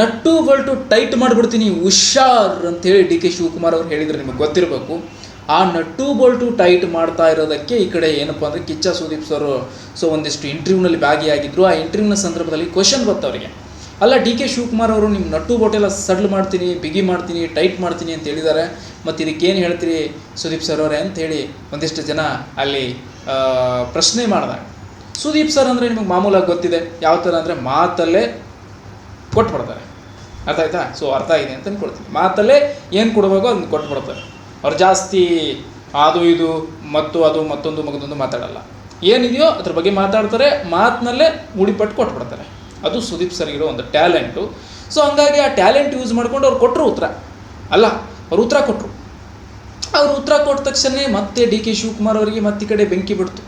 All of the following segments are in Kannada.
ನಟ್ಟು ಬಲ್ಟು ಟೈಟ್ ಮಾಡಿಬಿಡ್ತೀನಿ, ಹುಷಾರ್ ಅಂತೇಳಿ ಡಿ ಕೆ ಶಿವಕುಮಾರ್ ಅವ್ರು ಹೇಳಿದ್ರು, ನಿಮಗೆ ಗೊತ್ತಿರಬೇಕು. ಆ ನಟ್ಟು ಬೋಲ್ಟು ಟೈಟ್ ಮಾಡ್ತಾ ಇರೋದಕ್ಕೆ ಈ ಕಡೆ ಏನಪ್ಪ ಅಂದರೆ ಕಿಚ್ಚ ಸುದೀಪ್ ಸರ್ ಸೊ ಒಂದಿಷ್ಟು ಇಂಟರ್ವ್ಯೂನಲ್ಲಿ ಭಾಗಿಯಾಗಿದ್ದರು ಆ ಇಂಟರ್ವ್ಯೂನ ಸಂದರ್ಭದಲ್ಲಿ ಕ್ವಶನ್ ಬಂತು ಅವರಿಗೆ. ಅಲ್ಲ, ಡಿ ಕೆ ಶಿವಕುಮಾರ್ ಅವರು ನಿಮ್ಮ ನಟ್ಟು ಬೋಟೆಲ್ಲ ಸಡ್ಲ್ ಮಾಡ್ತೀನಿ, ಬಿಗಿ ಮಾಡ್ತೀನಿ, ಟೈಟ್ ಮಾಡ್ತೀನಿ ಅಂತ ಹೇಳಿದ್ದಾರೆ. ಮತ್ತು ಇದಕ್ಕೇನು ಹೇಳ್ತೀರಿ ಸುದೀಪ್ ಸರ್ ಅವರೇ ಅಂತ ಹೇಳಿ ಒಂದಿಷ್ಟು ಜನ ಅಲ್ಲಿ ಪ್ರಶ್ನೆ ಮಾಡಿದಾಗ. ಸುದೀಪ್ ಸರ್ ಅಂದರೆ ನಿಮಗೆ ಮಾಮೂಲಾಗಿ ಗೊತ್ತಿದೆ. ಯಾವ ಥರ ಅಂದರೆ ಮಾತಲ್ಲೇ ಕೊಟ್ಬಿಡ್ತಾರೆ. ಅರ್ಥ ಆಯ್ತಾ? ಸೊ ಅರ್ಥ ಇದೆ ಅಂತ ಅಂದ್ಕೊಡ್ತೀನಿ ಮಾತಲ್ಲೇ ಏನು ಕೊಡಬೇಕು ಅದನ್ನು ಕೊಟ್ಬಿಡ್ತಾರೆ. ಅವ್ರು ಜಾಸ್ತಿ ಅದು ಇದು, ಮತ್ತು ಅದು, ಮತ್ತೊಂದು, ಮಗದೊಂದು ಮಾತಾಡಲ್ಲ. ಏನಿದೆಯೋ ಅದ್ರ ಬಗ್ಗೆ ಮಾತಾಡ್ತಾರೆ, ಮಾತಿನಲ್ಲೇ ಉಳಿಪಟ್ಟು ಕೊಟ್ಬಿಡ್ತಾರೆ. ಅದು ಸುದೀಪ್ ಸರ್ಗಿರೋ ಒಂದು ಟ್ಯಾಲೆಂಟು. ಸೊ ಹಂಗಾಗಿ ಆ ಟ್ಯಾಲೆಂಟ್ ಯೂಸ್ ಮಾಡ್ಕೊಂಡು ಅವ್ರು ಕೊಟ್ಟರು ಉತ್ತರ. ಅಲ್ಲ, ಅವ್ರು ಉತ್ತರ ಕೊಟ್ಟರು ಅವ್ರು ಉತ್ತರ ಕೊಟ್ಟ ತಕ್ಷಣ ಮತ್ತೆ ಡಿ ಕೆ ಶಿವಕುಮಾರ್ ಅವರಿಗೆ ಮತ್ತೆ ಕಡೆ ಬೆಂಕಿ ಬಿಡ್ತು.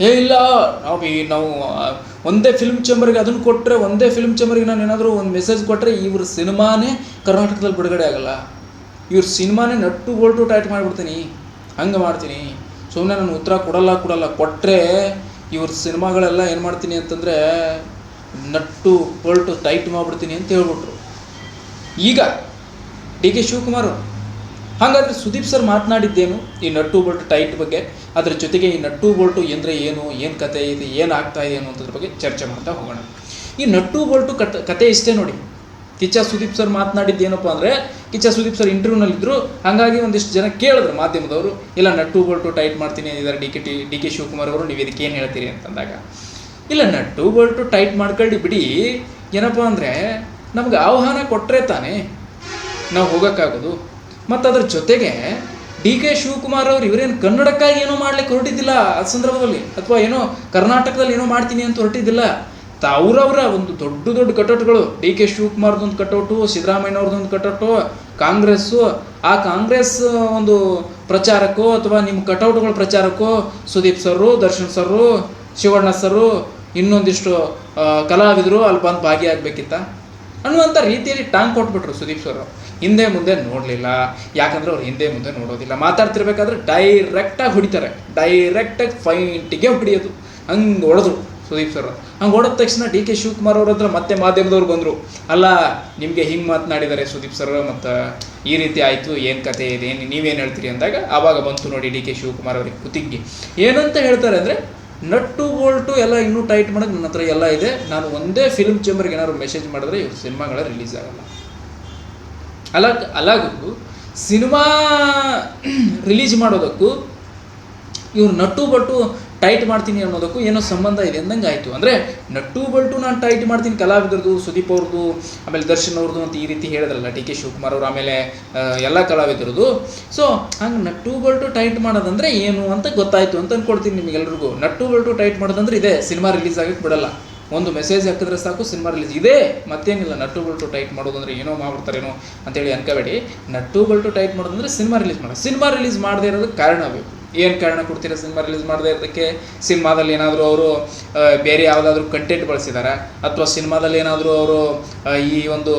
ಏ, ಇಲ್ಲ, ನಾವು ಈ, ನಾವು ಒಂದೇ ಫಿಲ್ಮ್ ಚೇಂಬರ್ಗೆ ಅದನ್ನು ಕೊಟ್ಟರೆ ಒಂದೇ ಫಿಲ್ಮ್ ಚೇಂಬರ್ಗೆ ನಾನು ಏನಾದರೂ ಒಂದು ಮೆಸೇಜ್ ಕೊಟ್ಟರೆ ಇವ್ರ ಸಿನಿಮಾನೇ ಕರ್ನಾಟಕದಲ್ಲಿ ಬಿಡುಗಡೆ ಆಗಲ್ಲ. ಇವ್ರ ಸಿನಿಮಾನೇ ನಟ್ಟು ಬೋಲ್ಟು ಟೈಟ್ ಮಾಡಿಬಿಡ್ತೀನಿ. ಹಂಗೆ ಮಾಡ್ತೀನಿ. ಸುಮ್ಮನೆ ನಾನು ಉತ್ತರ ಕೊಡಲ್ಲ ಕೊಡಲ್ಲ. ಕೊಟ್ಟರೆ ಇವ್ರ ಸಿನಿಮಾಗಳೆಲ್ಲ ಏನು ಮಾಡ್ತೀನಿ ಅಂತಂದರೆ, ನಟ್ಟು ಬೋಲ್ಟು ಟೈಟ್ ಮಾಡಿಬಿಡ್ತೀನಿ ಅಂತ ಹೇಳ್ಬಿಟ್ರು. ಈಗ ಡಿ ಕೆ ಶಿವಕುಮಾರ್. ಹಾಗಾದ್ರೆ ಸುದೀಪ್ ಸರ್ ಮಾತನಾಡಿದ್ದೇನು? ಈ ನಟ್ಟು ಬೋಲ್ಟು ಟೈಟ್ ಬಗ್ಗೆ, ಅದರ ಜೊತೆಗೆ ಈ ನಟ್ಟು ಬೋಲ್ಟು ಎಂದರೆ ಏನು ಏನು ಕತೆ ಇದೆ, ಏನು ಆಗ್ತಾ ಇದೆ ಅನ್ನೋದ್ರ ಬಗ್ಗೆ ಚರ್ಚೆ ಮಾಡ್ತಾ ಹೋಗೋಣ. ಈ ನಟ್ಟು ಬೋಲ್ಟು ಕತೆ ಕತೆ ಇಷ್ಟೇ ನೋಡಿ. ಕಿಚ್ಚ ಸುದೀಪ್ ಸರ್ ಮಾತನಾಡಿದ್ದು ಏನಪ್ಪ ಅಂದರೆ, ಕಿಚ್ಚ ಸುದೀಪ್ ಸರ್ ಇಂಟರ್ವ್ಯೂನಲ್ಲಿದ್ದರು ಹಾಗಾಗಿ ಒಂದಿಷ್ಟು ಜನ ಕೇಳಿದ್ರು ಮಾಧ್ಯಮದವರು, ಇಲ್ಲ ನಟ್ಟು ಬೋಲ್ಟು ಟೈಟ್ ಮಾಡ್ತೀನಿ ಅಂದಿದ್ದಾರೆ D K T, D K Shivakumar ಅವರು, ನೀವು ಇದಕ್ಕೆ ಏನು ಹೇಳ್ತೀರಿ ಅಂತಂದಾಗ. ಇಲ್ಲ ನಟ್ಟು ಬೋಲ್ಟು ಟೈಟ್ ಮಾಡ್ಕೊಳ್ಳಿ ಬಿಡಿ. ಏನಪ್ಪ ಅಂದರೆ, ನಮ್ಗೆ ಆಹ್ವಾನ ಕೊಟ್ಟರೆ ತಾನೇ ನಾವು ಹೋಗೋಕ್ಕಾಗೋದು. ಮತ್ತು ಅದರ ಜೊತೆಗೆ ಡಿ ಕೆ ಶಿವಕುಮಾರ್ ಅವರು ಇವರೇನು ಕನ್ನಡಕ್ಕಾಗಿ ಏನೋ ಮಾಡ್ಲಿಕ್ಕೆ ಹೊರಟಿದ್ದಿಲ್ಲ ಆ ಸಂದರ್ಭದಲ್ಲಿ ಅಥವಾ ಏನೋ ಕರ್ನಾಟಕದಲ್ಲಿ ಏನೋ ಮಾಡ್ತೀನಿ ಅಂತ ಹೊರಟಿದ್ದಿಲ್ಲ ಅವರವರ ಒಂದು ದೊಡ್ಡ ದೊಡ್ಡ ಕಟೌಟ್ಗಳು, ಡಿ ಕೆ ಶಿವಕುಮಾರ್ದೊಂದು ಕಟೌಟು ಸಿದ್ದರಾಮಯ್ಯನವ್ರದ್ದೊಂದು ಕಟೌಟು, ಕಾಂಗ್ರೆಸ್ಸು, ಆ ಕಾಂಗ್ರೆಸ್ ಒಂದು ಪ್ರಚಾರಕ್ಕೋ ಅಥವಾ ನಿಮ್ಮ ಕಟೌಟ್ಗಳ ಪ್ರಚಾರಕ್ಕೋ Sudeep sir, Darshan sir Shivanna sir ಇನ್ನೊಂದಿಷ್ಟು ಕಲಾವಿದರು ಅಲ್ಲಿ ಬಂದು ಭಾಗಿಯಾಗಬೇಕಿತ್ತ? ಅನ್ನುವಂಥ ರೀತಿಯಲ್ಲಿ ಟಾಂಗ್ ಕೊಟ್ಬಿಟ್ರು ಸುದೀಪ್ ಸರ್ ಹಿಂದೆ ಮುಂದೆ ನೋಡಲಿಲ್ಲ. ಯಾಕಂದ್ರೆ ಅವ್ರು ಹಿಂದೆ ಮುಂದೆ ನೋಡೋದಿಲ್ಲ. ಮಾತಾಡ್ತಿರ್ಬೇಕಾದ್ರೆ ಡೈರೆಕ್ಟಾಗಿ ಹೊಡಿತಾರೆ. ಡೈರೆಕ್ಟಾಗಿ ಫೈಂಟಿಗೆ ಹೊಡಿಯೋದು. ಹಂಗೆ ಹೊಡೆದ್ರು ಸುದೀಪ್ ಸರ್ ಹಂಗೆ ಹೊಡೆದ ತಕ್ಷಣ ಡಿ ಕೆ ಶಿವಕುಮಾರ್ ಅವ್ರ ಹತ್ರ ಮತ್ತೆ ಮಾಧ್ಯಮದವ್ರು ಬಂದರು. ಅಲ್ಲ, ನಿಮಗೆ ಹಿಂಗೆ ಮಾತನಾಡಿದ್ದಾರೆ ಸುದೀಪ್ ಸರ್ ಮತ್ತು ಈ ರೀತಿ ಆಯಿತು, ಏನು ಕತೆ ಇದೆ ನೀವೇನು ಹೇಳ್ತೀರಿ ಅಂದಾಗ, ಆವಾಗ ಬಂತು ನೋಡಿ ಡಿ ಕೆ ಶಿವಕುಮಾರ್ ಅವರಿಗೆ ಕುತಿಗ್ಗಿ ಏನಂತ ಹೇಳ್ತಾರೆ ಅಂದರೆ ನಟ್ಟು ಬೋಲ್ಟು ಎಲ್ಲ ಇನ್ನೂ ಟೈಟ್ ಮಾಡೋದು ನನ್ನ ಹತ್ರ ಎಲ್ಲ ಇದೆ. ನಾನು ಒಂದೇ ಫಿಲ್ಮ್ ಚೇಂಬರ್ಗೆ ಏನಾದ್ರು ಮೆಸೇಜ್ ಮಾಡಿದ್ರೆ ಇವ್ರ ಸಿನಿಮಾಗಳ ರಿಲೀಸ್ ಆಗಲ್ಲ. ಅಲ್ಲ ಅಲಾಗೂ ಸಿನಿಮಾ ರಿಲೀಸ್ ಮಾಡೋದಕ್ಕೂ ಇವ್ರು ನಟ್ಟು ಬಟ್ಟು ಟೈಟ್ ಮಾಡ್ತೀನಿ ಅನ್ನೋದಕ್ಕೂ ಏನೋ ಸಂಬಂಧ ಇದೆ ಅಂದಂಗೆ ಆಯಿತು. ಅಂದರೆ ನಟ್ಟು ಬಲ್ಟು ನಾನು ಟೈಟ್ ಮಾಡ್ತೀನಿ ಕಲಾವಿದರದು ಸುದೀಪ್ ಅವ್ರದ್ದು, ಆಮೇಲೆ ದರ್ಶನ್ ಅವ್ರದ್ದು ಅಂತ ಈ ರೀತಿ ಹೇಳಿದ್ರಲ್ಲ ಡಿ ಕೆ ಶಿವಕುಮಾರ್ ಅವರು, ಆಮೇಲೆ ಎಲ್ಲ ಕಲಾವಿದರದು ಸೊ ಹಂಗೆ ನಟ್ಟು ಬಲ್ಟು ಟೈಟ್ ಮಾಡೋದಂದ್ರೆ ಏನು ಅಂತ ಗೊತ್ತಾಯಿತು ಅಂತ ಅಂದ್ಕೊಡ್ತೀನಿ ನಿಮಗೆಲ್ರಿಗೂ. ನಟ್ಟು ಬಲ್ಟು ಟೈಟ್ ಮಾಡೋದಂದ್ರೆ ಇದೆ, ಸಿನಿಮಾ ರಿಲೀಸ್ ಆಗಕ್ಕೆ ಬಿಡಲ್ಲ. ಒಂದು ಮೆಸೇಜ್ ಹಾಕಿದ್ರೆ ಸಾಕು, ಸಿನಿಮಾ ರಿಲೀಸ್. ಇದೆ, ಮತ್ತೇನಿಲ್ಲ. ನಟ್ಟು ಬಲ್ಟು ಟೈಟ್ ಮಾಡೋದಂದ್ರೆ ಏನೋ ಮಾಡ್ಬಿಡ್ತಾರೇನೋ ಅಂತೇಳಿ ಅನ್ಕೋಬೇಡಿ. ನಟ್ಟು ಬಲ್ಟು ಟೈಟ್ ಮಾಡೋದಂದ್ರೆ ಸಿನಿಮಾ ರಿಲೀಸ್ ಮಾಡೋದು ಸಿನಿಮಾ ರಿಲೀಸ್ ಮಾಡದೇ ಇರೋದಕ್ಕೆ ಕಾರಣ ಬೇಕು. ಏನು ಕಾರಣ ಕೊಡ್ತೀರಾ ಸಿನಿಮಾ ರಿಲೀಸ್ ಮಾಡದೇ ಇರೋದಕ್ಕೆ? ಸಿನಿಮಾದಲ್ಲಿ ಏನಾದರೂ ಅವರು ಬೇರೆ ಯಾವುದಾದ್ರೂ ಕಂಟೆಂಟ್ ಬಳಸಿದಾರ? ಅಥವಾ ಸಿನಿಮಾದಲ್ಲಿ ಏನಾದರೂ ಅವರು ಈ ಒಂದು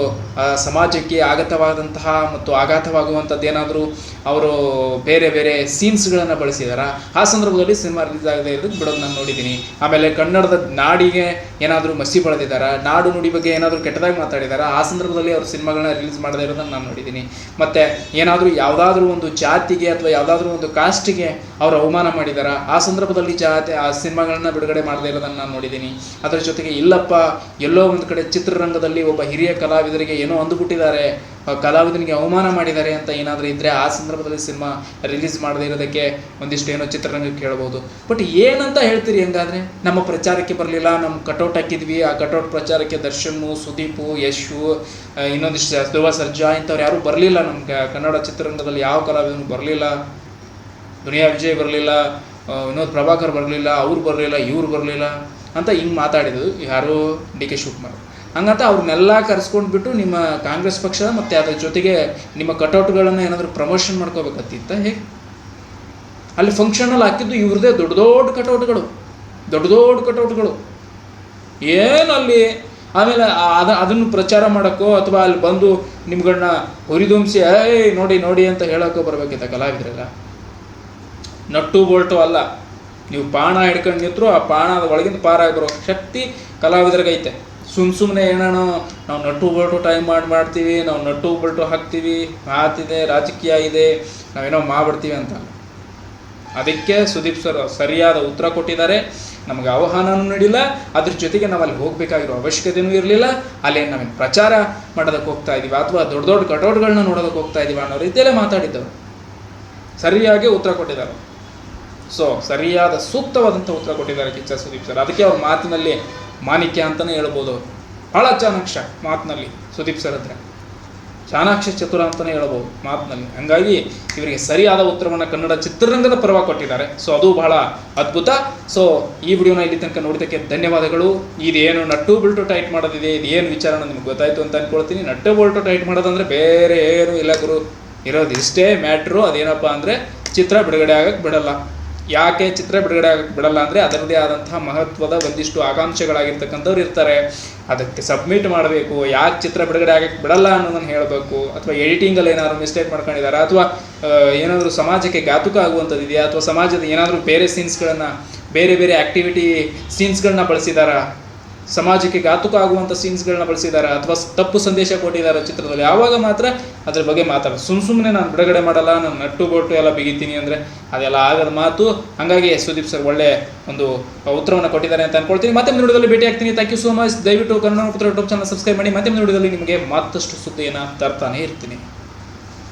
ಸಮಾಜಕ್ಕೆ ಆಗತವಾದಂತಹ ಮತ್ತು ಆಘಾತವಾಗುವಂಥದ್ದು ಏನಾದರೂ ಅವರು ಬೇರೆ ಬೇರೆ ಸೀನ್ಸ್ಗಳನ್ನು ಬಳಸಿದಾರ? ಆ ಸಂದರ್ಭದಲ್ಲಿ ಸಿನಿಮಾ ರಿಲೀಸ್ ಆಗದೆ ಇರೋದಕ್ಕೆ ಬಿಡೋದು ನಾನು ನೋಡಿದ್ದೀನಿ ಆಮೇಲೆ ಕನ್ನಡದ ನಾಡಿಗೆ ಏನಾದರೂ ಮಸಿ ಬಳದಿದ್ದಾರೆ ನಾಡು ನುಡಿ ಬಗ್ಗೆ ಏನಾದರೂ ಕೆಟ್ಟದಾಗಿ ಮಾತಾಡಿದಾರ? ಆ ಸಂದರ್ಭದಲ್ಲಿ ಅವರು ಸಿನಿಮಾಗಳನ್ನ ರಿಲೀಸ್ ಮಾಡದೇ ಇರೋದನ್ನು ನಾನು ನೋಡಿದ್ದೀನಿ ಮತ್ತು ಏನಾದರೂ ಯಾವುದಾದ್ರೂ ಒಂದು ಜಾತಿಗೆ ಅಥವಾ ಯಾವುದಾದ್ರೂ ಒಂದು ಕಾಸ್ಟಿಗೆ ಅವರು ಅವಮಾನ ಮಾಡಿದಾರ. ಆ ಸಂದರ್ಭದಲ್ಲಿ ಜಾತಿ ಆ ಸಿನಿಮಾಗಳನ್ನ ಬಿಡುಗಡೆ ಮಾಡದೇ ಇರೋದನ್ನು ನಾನು ನೋಡಿದ್ದೀನಿ ಅದರ ಜೊತೆಗೆ ಇಲ್ಲಪ್ಪ, ಎಲ್ಲೋ ಒಂದು ಕಡೆ ಚಿತ್ರರಂಗದಲ್ಲಿ ಒಬ್ಬ ಹಿರಿಯ ಕಲಾವಿದರಿಗೆ ಏನೋ ಅಂದುಬಿಟ್ಟಿದ್ದಾರೆ. ಕಲಾವಿದನಿಗೆ ಅವಮಾನ ಮಾಡಿದ್ದಾರೆ ಅಂತ ಏನಾದರೂ ಇದ್ದರೆ ಆ ಸಂದರ್ಭದಲ್ಲಿ ಸಿನಿಮಾ ರಿಲೀಸ್ ಮಾಡದೇ ಇರೋದಕ್ಕೆ ಒಂದಿಷ್ಟು ಏನೋ ಚಿತ್ರರಂಗಕ್ಕೆ ಹೇಳ್ಬೋದು. ಬಟ್ ಏನಂತ ಹೇಳ್ತೀರಿ ಹಂಗಾದ್ರೆ? ನಮ್ಮ ಪ್ರಚಾರಕ್ಕೆ ಬರಲಿಲ್ಲ ನಮ್ಮ ಕಟೌಟ್ ಹಾಕಿದ್ವಿ. ಆ ಕಟೌಟ್ ಪ್ರಚಾರಕ್ಕೆ ದರ್ಶನ್ ಸುದೀಪು, ಯಶು ಇನ್ನೊಂದಿಷ್ಟು ಧ್ರುವ, ಸರ್ಜಾ ಇಂಥವ್ರು ಯಾರೂ ಬರಲಿಲ್ಲ ನಮ್ಗೆ. ಕನ್ನಡ ಚಿತ್ರರಂಗದಲ್ಲಿ ಯಾವ ಕಲಾವಿದನು ಬರಲಿಲ್ಲ. ದುನಿಯಾ ವಿಜಯ್ ಬರಲಿಲ್ಲ ವಿನೋದ್ ಪ್ರಭಾಕರ್ ಬರಲಿಲ್ಲ, ಅವ್ರು ಬರಲಿಲ್ಲ, ಇವ್ರು ಬರಲಿಲ್ಲ ಅಂತ ಹಿಂಗೆ ಮಾತಾಡಿದ್ದು ಯಾರು ಡಿ ಕೆ ಶಿವಕುಮಾರ್ ಹಂಗಂತ ಅವ್ರನ್ನೆಲ್ಲ ಕರೆಸ್ಕೊಂಡ್ಬಿಟ್ಟು ನಿಮ್ಮ ಕಾಂಗ್ರೆಸ್ ಪಕ್ಷ ಮತ್ತು ಅದ್ರ ಜೊತೆಗೆ ನಿಮ್ಮ ಕಟೌಟ್ಗಳನ್ನು ಏನಾದರೂ ಪ್ರಮೋಷನ್ ಮಾಡ್ಕೋಬೇಕತ್ತಿತ್ತ ಹೇಗೆ? ಅಲ್ಲಿ ಫಂಕ್ಷನಲ್ಲಿ ಹಾಕಿದ್ದು ಇವ್ರದೇ ದೊಡ್ಡ ದೊಡ್ಡ ಕಟೌಟ್ಗಳು, ದೊಡ್ಡ ದೊಡ್ಡ ಕಟೌಟ್ಗಳು. ಏನು ಅಲ್ಲಿ? ಆಮೇಲೆ ಅದ, ಅದನ್ನು ಪ್ರಚಾರ ಮಾಡೋಕ್ಕೋ ಅಥವಾ ಅಲ್ಲಿ ಬಂದು ನಿಮ್ಗಳನ್ನ ಹುರಿದುಂಬಿಸಿ, ಏಯ್, ನೋಡಿ ನೋಡಿ ಅಂತ ಹೇಳೋಕ್ಕೋ ಬರಬೇಕಿತ್ತ ಕಲಾವಿದರೆಲ್ಲ? ನಟ್ಟು ಬೋಲ್ಟು ಅಲ್ಲ. ನೀವು ಪಾಣ ಹಿಡ್ಕೊಂಡು ನಿಂತರೂ ಆ ಪಾಣದ ಒಳಗಿಂದ ಪಾರಾಗಿ ಬರೋ ಶಕ್ತಿ ಕಲಾವಿದರಿಗೈತೆ. ಸುಮ್ ಸುಮ್ಮನೆ ಏನಾನೋ ನಾವು ನಟ್ಟು ಬೋಲ್ಟು ಟೈಮ್ ಮಾಡಿ ಮಾಡ್ತೀವಿ, ನಾವು ನಟ್ಟು ಬೋಲ್ಟು ಹಾಕ್ತೀವಿ ಮಾತಿದೆ ರಾಜಕೀಯ ಇದೆ, ನಾವೇನೋ ಮಾಡ್ಬಿಡ್ತೀವಿ ಅಂತ. ಅದಕ್ಕೆ ಸುದೀಪ್ ಸರ್ ಸರಿಯಾದ ಉತ್ತರ ಕೊಟ್ಟಿದ್ದಾರೆ. ನಮಗೆ ಆಹ್ವಾನನೂ ನೀಡಿಲ್ಲ. ಅದ್ರ ಜೊತೆಗೆ ನಾವು ಅಲ್ಲಿ ಹೋಗಬೇಕಾಗಿರೋ ಅವಶ್ಯಕತೆಯೂ ಇರಲಿಲ್ಲ. ಅಲ್ಲಿ ನಮಗೆ ಪ್ರಚಾರ ಮಾಡೋದಕ್ಕೆ ಹೋಗ್ತಾ ಇದ್ದೀವಿ ಅಥವಾ ದೊಡ್ಡ ದೊಡ್ಡ ಕಟೌಟ್ಗಳನ್ನ ನೋಡೋದಕ್ಕೆ ಹೋಗ್ತಾ ಇದ್ದೀವಿ ಅನ್ನೋ ರೀತಿಯಲ್ಲೇ ಮಾತಾಡಿದ್ದವರು. ಸರಿಯಾಗಿ ಉತ್ತರ ಕೊಟ್ಟಿದ್ದಾರೆ. ಸೊ ಸರಿಯಾದ ಸೂಕ್ತವಾದಂಥ ಉತ್ತರ ಕೊಟ್ಟಿದ್ದಾರೆ ಕಿಚ್ಚ ಸುದೀಪ್ ಸರ್ ಅದಕ್ಕೆ ಅವ್ರ ಮಾತಿನಲ್ಲಿ ಮಾಣಿಕ್ಯ ಅಂತಲೇ ಹೇಳ್ಬೋದು. ಬಹಳ ಚಾಣಾಕ್ಷ ಮಾತಿನಲ್ಲಿ ಸುದೀಪ್ ಸರ್ ಹತ್ರ. ಚಾಣಾಕ್ಷ ಚತುರ ಅಂತಲೇ ಹೇಳ್ಬೋದು ಮಾತಿನಲ್ಲಿ. ಹಂಗಾಗಿ ಇವರಿಗೆ ಸರಿಯಾದ ಉತ್ತರವನ್ನು ಕನ್ನಡ ಚಿತ್ರರಂಗದ ಪರವಾಗಿ ಕೊಟ್ಟಿದ್ದಾರೆ. ಸೊ ಅದು ಬಹಳ ಅದ್ಭುತ. ಸೊ ಈ ವಿಡಿಯೋನ ಇಲ್ಲಿ ತನಕ ನೋಡಿದ್ದಕ್ಕೆ ಧನ್ಯವಾದಗಳು. ಇದೇನು ನಟ್ಟು ಬಿಲ್ಟು ಟೈಟ್ ಮಾಡೋದಿದೆ, ಇದೇನು ಏನು ವಿಚಾರ ನಿಮ್ಗೆ ಗೊತ್ತಾಯ್ತು ಅಂತ ಅನ್ಕೊಳ್ತೀನಿ. ನಟ್ಟು ಬೋಲ್ಟು ಟೈಟ್ ಮಾಡೋದಂದ್ರೆ ಬೇರೆ ಏನು ಇಲ್ಲ ಗುರು. ಇರೋದು ಇಷ್ಟೇ ಮ್ಯಾಟ್ರು. ಅದೇನಪ್ಪ ಅಂದರೆ ಚಿತ್ರ ಬಿಡುಗಡೆ ಆಗಕ್ಕೆ ಬಿಡಲ್ಲ. ಯಾಕೆ ಚಿತ್ರ ಬಿಡುಗಡೆ ಬಿಡಲ್ಲ ಅಂದರೆ ಅದರದೇ ಆದಂತಹ ಮಹತ್ವದ ಒಂದಿಷ್ಟು ಆಕಾಂಕ್ಷೆಗಳಾಗಿರ್ತಕ್ಕಂಥವ್ರು ಇರ್ತಾರೆ. ಅದಕ್ಕೆ ಸಬ್ಮಿಟ್ ಮಾಡಬೇಕು, ಯಾಕೆ ಚಿತ್ರ ಬಿಡುಗಡೆ ಆಗಕ್ಕೆ ಬಿಡಲ್ಲ ಅನ್ನೋದನ್ನು ಹೇಳಬೇಕು, ಅಥವಾ ಎಡಿಟಿಂಗಲ್ಲಿ ಏನಾದರೂ ಮಿಸ್ಟೇಕ್ ಮಾಡ್ಕೊಂಡಿದ್ದಾರೆ ಅಥವಾ ಏನಾದರೂ ಸಮಾಜಕ್ಕೆ ಘಾತುಕ ಆಗುವಂಥದ್ದು ಇದೆಯಾ, ಅಥವಾ ಸಮಾಜದ ಏನಾದರೂ ಬೇರೆ ಸೀನ್ಸ್ಗಳನ್ನು, ಬೇರೆ ಬೇರೆ ಆ್ಯಕ್ಟಿವಿಟಿ ಸೀನ್ಸ್ಗಳನ್ನ ಬಳಸಿದಾರಾ ಸಮಾಜಕ್ಕೆ ಘಾತುಕ ಆಗುವಂಥ ಸೀನ್ಸ್ಗಳನ್ನ ಬಳಸಿದ್ದಾರೆ ಅಥವಾ ತಪ್ಪು ಸಂದೇಶ ಕೊಟ್ಟಿದ್ದಾರೆ ಚಿತ್ರದಲ್ಲಿ, ಆವಾಗ ಮಾತ್ರ ಅದ್ರ ಬಗ್ಗೆ ಮಾತಾಡ ಸುಮ್ ಸುಮ್ಮನೆ ನಾನು ಬಿಡುಗಡೆ ಮಾಡಲ್ಲ, ನಾನು ನಟ್ಟು ಬೋಟು ಎಲ್ಲ ಬಿಗಿತೀನಿ ಅಂದರೆ ಅದೆಲ್ಲ ಆಗದ ಮಾತು. ಹಾಗಾಗಿ ಸುದೀಪ್ ಸರ್ ಒಳ್ಳೆ ಒಂದು ಉತ್ತರವನ್ನು ಕೊಟ್ಟಿದ್ದಾರೆ ಅಂತ ಅನ್ಕೊಳ್ತೀನಿ. ಮತ್ತೆ ಮುಂದಿನ ವಿಡಿಯೋದಲ್ಲಿ ಭೇಟಿ ಆಗ್ತೀನಿ. ಥ್ಯಾಂಕ್ ಯು ಸೋ ಮಚ್ ದಯವಿಟ್ಟು ಕನ್ನಡ ಪುತ್ರ ಯೂಟ್ಯೂಬ್ ಚಾನಲ್ ಸಬ್ಸ್ಕ್ರೈಬ್ ಮಾಡಿ. ಮತ್ತೆ ಮುಂದಿನ ವಿಡಿಯೋದಲ್ಲಿ ನಿಮಗೆ ಮತ್ತಷ್ಟು ಸುದ್ದಿಯನ್ನು ತರ್ತಾನೆ ಇರ್ತೀನಿ.